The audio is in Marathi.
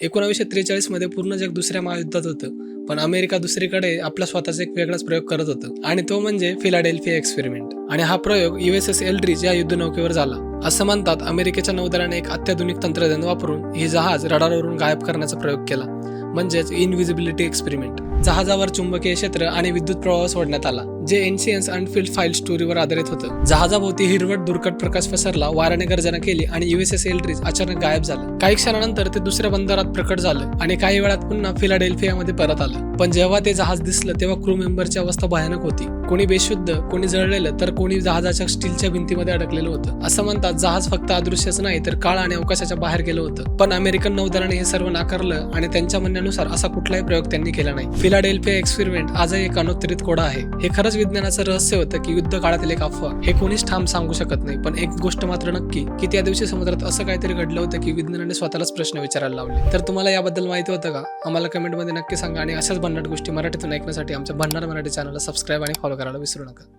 एकोणावीसशे त्रेचाळीसमध्ये पूर्ण जग दुसऱ्या महायुद्धात होतं. पण अमेरिका दुसरीकडे आपला स्वतःचा एक वेगळाच प्रयोग करत होतं. आणि तो म्हणजे फिलाडेल्फिया एक्सपेरिमेंट. आणि हा प्रयोग युएसएस एल्ड्रिज या युद्धनौकेवर झाला. असं म्हणतात अमेरिकेच्या नौदलाने एक अत्याधुनिक तंत्रज्ञान वापरून हे जहाज रडारवरून गायब करण्याचा प्रयोग केला. म्हणजेच इनव्हिजिबिलिटी एक्सपेरिमेंट जहाजावर चुंबकीय क्षेत्र आणि विद्युत प्रवाह सोडण्यात आला. जे एनसीएन्स अनफिल्ड फाईल स्टोरीवर आधारित होतं. जहाजाभोवती हिरवट दुर्कट प्रकाश पसरला वाराने गर्जना केली आणि युएसएस एलट्रीज अचानक गायब झालं. काही क्षणानंतर ते दुसऱ्या बंदरात प्रकट झालं आणि काही वेळात पुन्हा फिलाडेल्फियामध्ये परत आलं. पण जेव्हा ते जहाज दिसलं तेव्हा क्रू मेंबरची अवस्था भयानक होती. कोणी बेशुद्ध कोणी जळलेलं तर कोणी जहाजाच्या स्टीलच्या भिंतीमध्ये अडकलेलं होतं. असं म्हणतात जहाज फक्त अदृश्यच नाही तर काळ आणि अवकाशाच्या बाहेर गेलं होतं. पण अमेरिकन नौदलाने हे सर्व नाकारलं आणि त्यांच्या म्हणण्यानुसार असा कुठलाही प्रयोग त्यांनी केला नाही. फिलाडेल्फिया एक्सपेरिमेंट आजही एक अनुत्तरित कोडा आहे. हे खरंच विज्ञानाचं रहस्य होतं की युद्ध काळातील एक अफवा हे कोणीच ठाम सांगू शकत नाही. पण एक गोष्ट मात्र नक्की की त्या दिवशी समुद्रात असं काहीतरी घडलं होतं की विज्ञानाने स्वतःलाच प्रश्न विचारायला लावले. तर तुम्हाला याबद्दल माहिती होतं का? आम्हाला कमेंटमध्ये नक्की सांगा आणि अशाच भन्नाट गोष्टी मराठीतून ऐकण्यासाठी आमच्या भन्नाट मराठी चॅनलला सबस्क्राईब आणि फॉलो करायला विसरू नका.